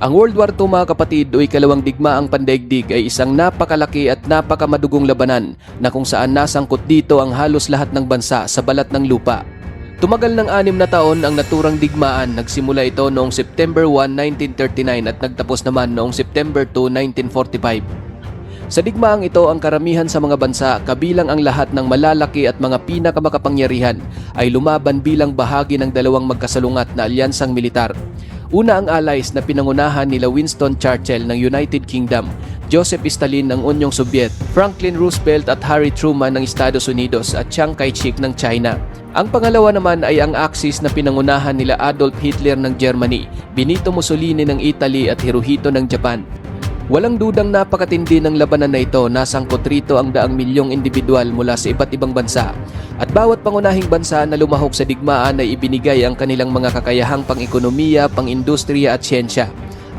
Ang World War II mga kapatid o ikalawang digmaang pandaigdig ay isang napakalaki at napakamadugong labanan na kung saan nasangkot dito ang halos lahat ng bansa sa balat ng lupa. Tumagal ng anim na taon ang naturang digmaan, nagsimula ito noong September 1, 1939 at nagtapos naman noong September 2, 1945. Sa digmaang ito, ang karamihan sa mga bansa, kabilang ang lahat ng malalaki at mga pinakamakapangyarihan, ay lumaban bilang bahagi ng dalawang magkasalungat na alyansang militar. Una ang allies na pinangunahan nila Winston Churchill ng United Kingdom, Joseph Stalin ng Unyong Soviet, Franklin Roosevelt at Harry Truman ng Estados Unidos at Chiang Kai-shek ng China. Ang pangalawa naman ay ang Axis na pinangunahan nila Adolf Hitler ng Germany, Benito Mussolini ng Italy at Hirohito ng Japan. Walang dudang napakatindi ng labanan na ito nasangkot rito ang daang milyong individual mula sa iba't ibang bansa at bawat pangunahing bansa na lumahok sa digmaan ay ibinigay ang kanilang mga kakayahang pang-ekonomiya, pang-industriya at siyensya.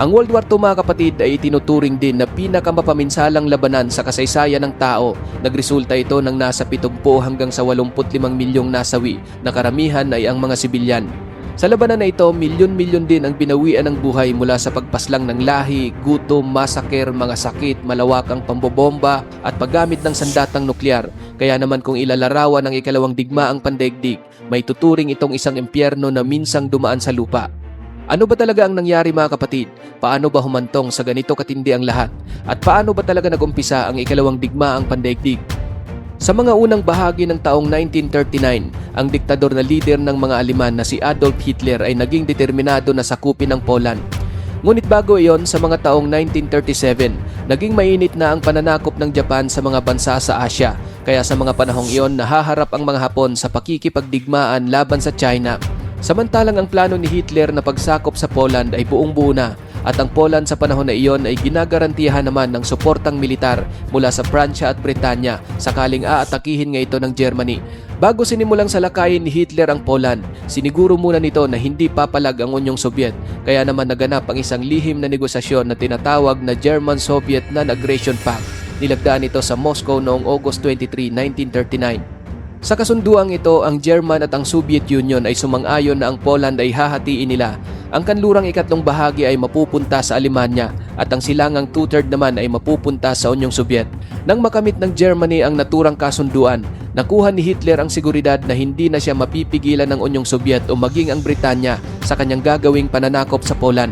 Ang World War II mga kapatid ay itinuturing din na pinakamapaminsalang labanan sa kasaysayan ng tao. Nagresulta ito ng nasa 70 hanggang sa 85 milyong nasawi na karamihan ay ang mga sibilyan. Sa labanan na ito, milyon-milyon din ang binawian ng buhay mula sa pagpaslang ng lahi, gutom, masaker, mga sakit, malawakang pambobomba at paggamit ng sandatang nuklear. Kaya naman kung ilalarawan ng ikalawang digmaang pandaigdig, may tuturing itong isang impyerno na minsang dumaan sa lupa. Ano ba talaga ang nangyari mga kapatid? Paano ba humantong sa ganito katindi ang lahat? At paano ba talaga nagumpisa ang ikalawang digmaang pandaigdig? Sa mga unang bahagi ng taong 1939, ang diktador na leader ng mga Aleman na si Adolf Hitler ay naging determinado na sakupin ang Poland. Ngunit bago iyon, sa mga taong 1937, naging mainit na ang pananakop ng Japan sa mga bansa sa Asya. Kaya sa mga panahong iyon, nahaharap ang mga Hapon sa pakikipagdigmaan laban sa China. Samantalang ang plano ni Hitler na pagsakop sa Poland ay buong buo na at ang Poland sa panahon na iyon ay ginagarantiyahan naman ng suportang militar mula sa Pransya at Britanya sakaling aatakihin nga ito ng Germany. Bago sinimulang salakayin ni Hitler ang Poland, siniguro muna nito na hindi papalag ang Unyong Soviet kaya naman naganap ang isang lihim na negosasyon na tinatawag na German-Soviet Non-Aggression Pact. Nilagdaan ito sa Moscow noong August 23, 1939. Sa kasunduang ito, ang German at ang Soviet Union ay sumang-ayon na ang Poland ay hahatiin nila. Ang kanlurang ikatlong bahagi ay mapupunta sa Alemanya at ang silangang two-third naman ay mapupunta sa Unyong Soviet. Nang makamit ng Germany ang naturang kasunduan, nakuha ni Hitler ang seguridad na hindi na siya mapipigilan ng Unyong Soviet o maging ang Britanya sa kanyang gagawing pananakop sa Poland.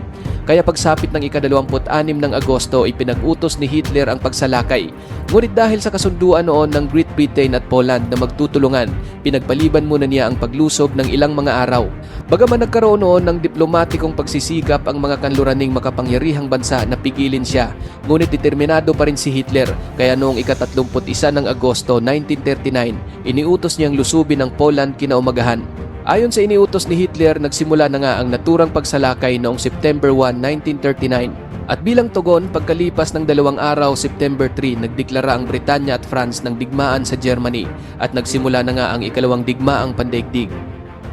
Kaya pagsapit ng ika-26 ng Agosto ay pinag-utos ni Hitler ang pagsalakay. Ngunit dahil sa kasunduan noon ng Great Britain at Poland na magtutulungan, pinagpaliban muna niya ang paglusob ng ilang mga araw. Bagaman nagkaroon noon ng diplomatikong pagsisikap ang mga kanluraning makapangyarihang bansa na pigilin siya, ngunit determinado pa rin si Hitler kaya noong ika-31 ng Agosto 1939, iniutos niyang lusubin ang Poland kinaumagahan. Ayon sa iniutos ni Hitler, nagsimula na nga ang naturang pagsalakay noong September 1, 1939. At bilang tugon, pagkalipas ng dalawang araw, September 3, nagdeklara ang Britanya at France ng digmaan sa Germany at nagsimula na nga ang ikalawang digmaang pandaigdig.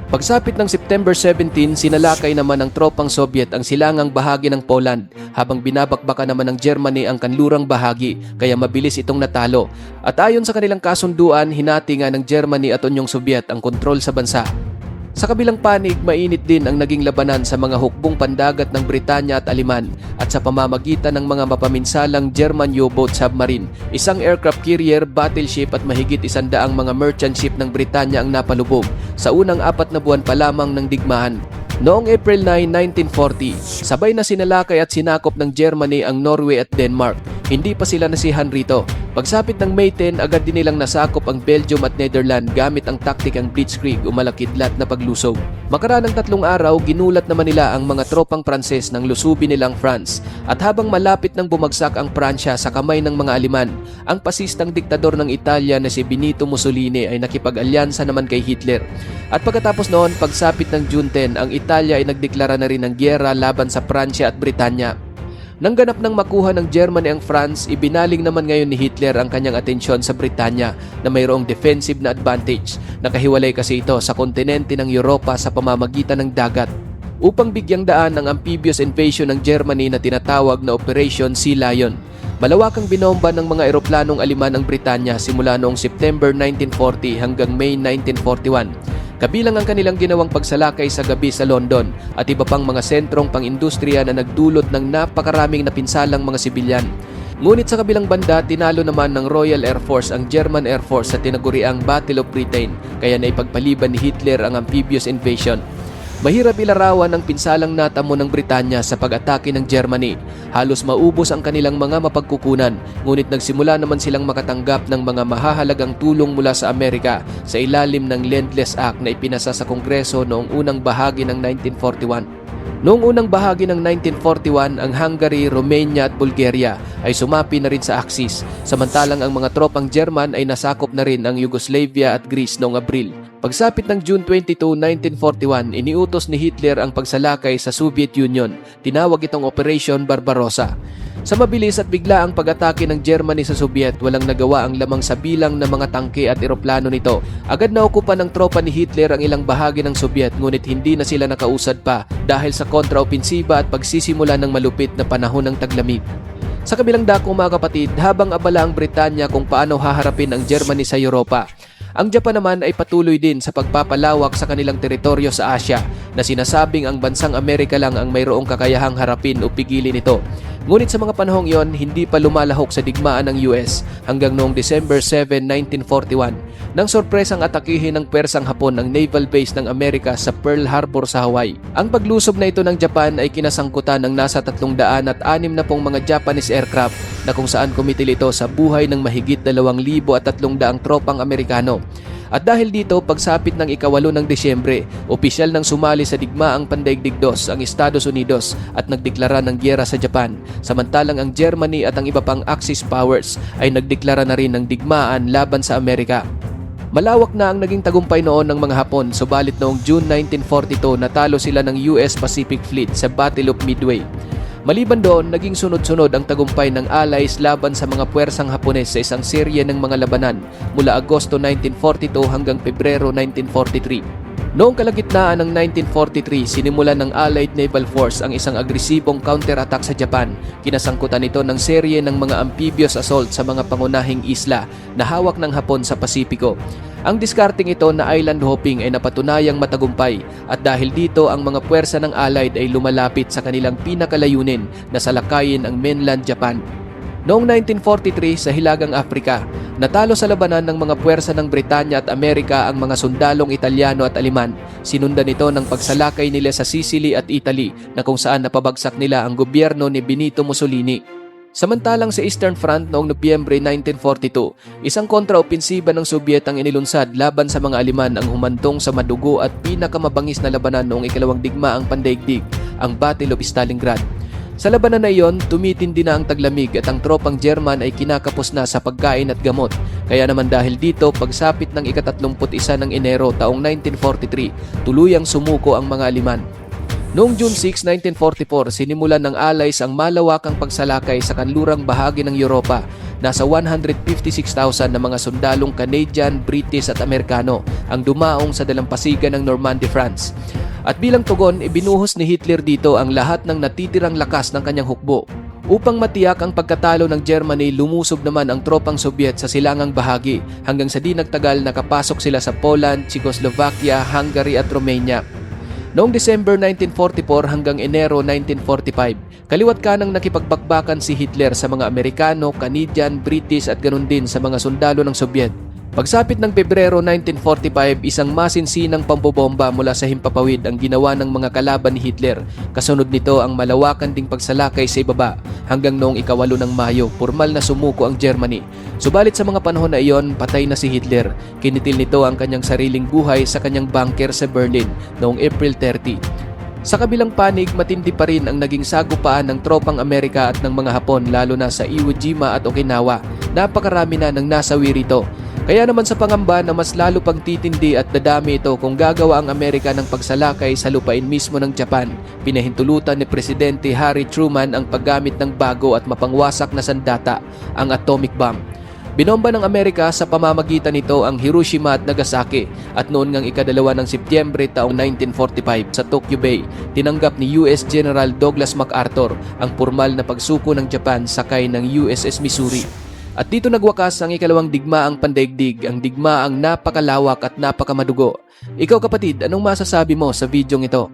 Pagsapit ng September 17, sinalakay naman ng tropang Soviet ang silangang bahagi ng Poland habang binabakbaka naman ng Germany ang kanlurang bahagi kaya mabilis itong natalo. At ayon sa kanilang kasunduan, hinati nga ng Germany at Unyong Soviet ang kontrol sa bansa. Sa kabilang panig, mainit din ang naging labanan sa mga hukbong pandagat ng Britanya at Aliman at sa pamamagitan ng mga mapaminsalang German U-boat submarine, isang aircraft carrier, battleship at mahigit isandaang mga merchant ship ng Britanya ang napalubog sa unang apat na buwan pa lamang ng digmaan. Noong April 9, 1940, sabay na sinalakay at sinakop ng Germany ang Norway at Denmark. Hindi pa sila nasihan rito. Pagsapit ng May 10, agad din nilang nasakop ang Belgium at Netherlands gamit ang taktikang Blitzkrieg o malakidlat na paglusog. Makaraan ng tatlong araw, ginulat naman nila ang mga tropang Pranses ng lusubin nilang France. At habang malapit nang bumagsak ang Pransya sa kamay ng mga Aliman, ang pasistang diktador ng Italia na si Benito Mussolini ay nakipag-alyansa naman kay Hitler. At pagkatapos noon, pagsapit ng June 10, ang Italia ay nagdeklara na rin ng gyera laban sa Pransya at Britanya. Nang ganap ng makuha ng Germany ang France, ibinaling naman ngayon ni Hitler ang kanyang atensyon sa Britanya na mayroong defensive na advantage. Nakahiwalay kasi ito sa kontinente ng Europa sa pamamagitan ng dagat. Upang bigyang daan ang amphibious invasion ng Germany na tinatawag na Operation Sea Lion. Malawakang binomba ng mga eroplanong Aliman ang Britanya simula noong September 1940 hanggang May 1941. Kabilang ang kanilang ginawang pagsalakay sa gabi sa London at iba pang mga sentrong pang-industriya na nagdulot ng napakaraming napinsalang mga sibilyan. Ngunit sa kabilang banda, tinalo naman ng Royal Air Force ang German Air Force sa tinaguriang Battle of Britain kaya naipagpaliban ni Hitler ang amphibious invasion. Mahirap ilarawan ang pinsalang natamo ng Britanya sa pag-atake ng Germany. Halos maubos ang kanilang mga mapagkukunan, ngunit nagsimula naman silang makatanggap ng mga mahahalagang tulong mula sa Amerika sa ilalim ng Lend-Lease Act na ipinasa sa Kongreso noong unang bahagi ng 1941. Noong unang bahagi ng 1941, ang Hungary, Romania at Bulgaria ay sumapi na rin sa Axis, samantalang ang mga tropang German ay nasakop na rin ang Yugoslavia at Greece noong Abril. Pagsapit ng June 22, 1941, iniutos ni Hitler ang pagsalakay sa Soviet Union. Tinawag itong Operation Barbarossa. Sa mabilis at bigla ang pag-atake ng Germany sa Soviet, walang nagawa ang lamang sa bilang ng mga tangke at eroplano nito. Agad na okupa ng tropa ni Hitler ang ilang bahagi ng Soviet ngunit hindi na sila nakausad pa dahil sa kontraopensiba at pagsisimula ng malupit na panahon ng taglamig. Sa kabilang dako mga kapatid, habang abala ang Britanya kung paano haharapin ang Germany sa Europa, ang Japan naman ay patuloy din sa pagpapalawak sa kanilang teritoryo sa Asia na sinasabing ang bansang Amerika lang ang mayroong kakayahang harapin o pigilin ito. Ngunit sa mga panahong iyon, hindi pa lumalahok sa digmaan ng US hanggang noong December 7, 1941 nang sorpresang atakihin ng Persang Hapon ang naval base ng Amerika sa Pearl Harbor sa Hawaii. Ang paglusob na ito ng Japan ay kinasangkutan ng nasa 300 at 6 na pong mga Japanese aircraft na kung saan kumitil ito sa buhay ng mahigit 2,000 at 300 tropang Amerikano. At dahil dito, pagsapit ng ikawalo ng Desyembre, opisyal nang sumali sa digmaang Pandaigdig II ang Estados Unidos at nagdeklara ng gyera sa Japan, samantalang ang Germany at ang iba pang Axis powers ay nagdeklara na rin ng digmaan laban sa Amerika. Malawak na ang naging tagumpay noon ng mga Hapon, subalit noong June 1942 natalo sila ng US Pacific Fleet sa Battle of Midway. Maliban doon, naging sunod-sunod ang tagumpay ng Allies laban sa mga puwersang Hapones sa isang serye ng mga labanan mula Agosto 1942 hanggang Pebrero 1943. Noong kalagitnaan ng 1943, sinimulan ng Allied Naval Force ang isang agresibong counterattack sa Japan. Kinasangkutan ito ng serye ng mga amphibious assault sa mga pangunahing isla na hawak ng Hapon sa Pasipiko. Ang diskarting ito na island hopping ay napatunayang matagumpay at dahil dito ang mga puwersa ng Allied ay lumalapit sa kanilang pinakalayunin na salakayin ang mainland Japan. Noong 1943 sa Hilagang Afrika, natalo sa labanan ng mga puwersa ng Britanya at Amerika ang mga sundalong Italiano at Aliman. Sinundan ito ng pagsalakay nila sa Sicily at Italy na kung saan napabagsak nila ang gobyerno ni Benito Mussolini. Samantalang sa Eastern Front noong Nobyembre 1942, isang kontraopensiba ng Soviet ang inilunsad laban sa mga Aliman ang humantong sa madugo at pinakamabangis na labanan noong ikalawang digmaang pandaigdig, ang Battle of Stalingrad. Sa labanan na iyon, tumitindi na ang taglamig at ang tropang German ay kinakapos na sa pagkain at gamot. Kaya naman dahil dito, pagsapit ng ikatatlumput-isa ng Enero taong 1943, tuluyang sumuko ang mga Aliman. Noong June 6, 1944, sinimulan ng Allies ang malawakang pagsalakay sa kanlurang bahagi ng Europa. Nasa 156,000 na mga sundalong Canadian, British at Amerikano ang dumaong sa dalampasigan ng Normandy, France. At bilang tugon, ibinuhos ni Hitler dito ang lahat ng natitirang lakas ng kanyang hukbo. Upang matiyak ang pagkatalo ng Germany, lumusob naman ang tropang Soviet sa silangang bahagi hanggang sa di nagtagal nakapasok sila sa Poland, Czechoslovakia, Hungary at Romania. Noong December 1944 hanggang Enero 1945, kaliwat kanang nakipagbakbakan si Hitler sa mga Amerikano, Canadian, British at ganun din sa mga sundalo ng Soviet. Pagsapit ng Pebrero 1945, isang masinsinang pambobomba mula sa himpapawid ang ginawa ng mga kalaban ni Hitler. Kasunod nito ang malawakan ding pagsalakay sa ibaba hanggang noong ikawalo ng Mayo, formal na sumuko ang Germany. Subalit sa mga panahon na iyon, patay na si Hitler. Kinitil nito ang kanyang sariling buhay sa kanyang bunker sa Berlin noong April 30. Sa kabilang panig, matindi pa rin ang naging sagupaan ng tropang Amerika at ng mga Hapon lalo na sa Iwo Jima at Okinawa. Napakarami na ng nasawi rito. Kaya naman sa pangamba na mas lalo pang titindi at dadami ito kung gagawa ang Amerika ng pagsalakay sa lupain mismo ng Japan, pinahintulutan ni Presidente Harry Truman ang paggamit ng bago at mapangwasak na sandata, ang atomic bomb. Binomba ng Amerika sa pamamagitan nito ang Hiroshima at Nagasaki at noon ngang ikadalawa ng Setyembre taong 1945 sa Tokyo Bay, tinanggap ni US General Douglas MacArthur ang formal na pagsuko ng Japan sakay ng USS Missouri. At dito nagwakas ang ikalawang digmaang pandaigdig, ang digmaang napakalawak at napakamadugo. Ikaw kapatid, anong masasabi mo sa videong ito?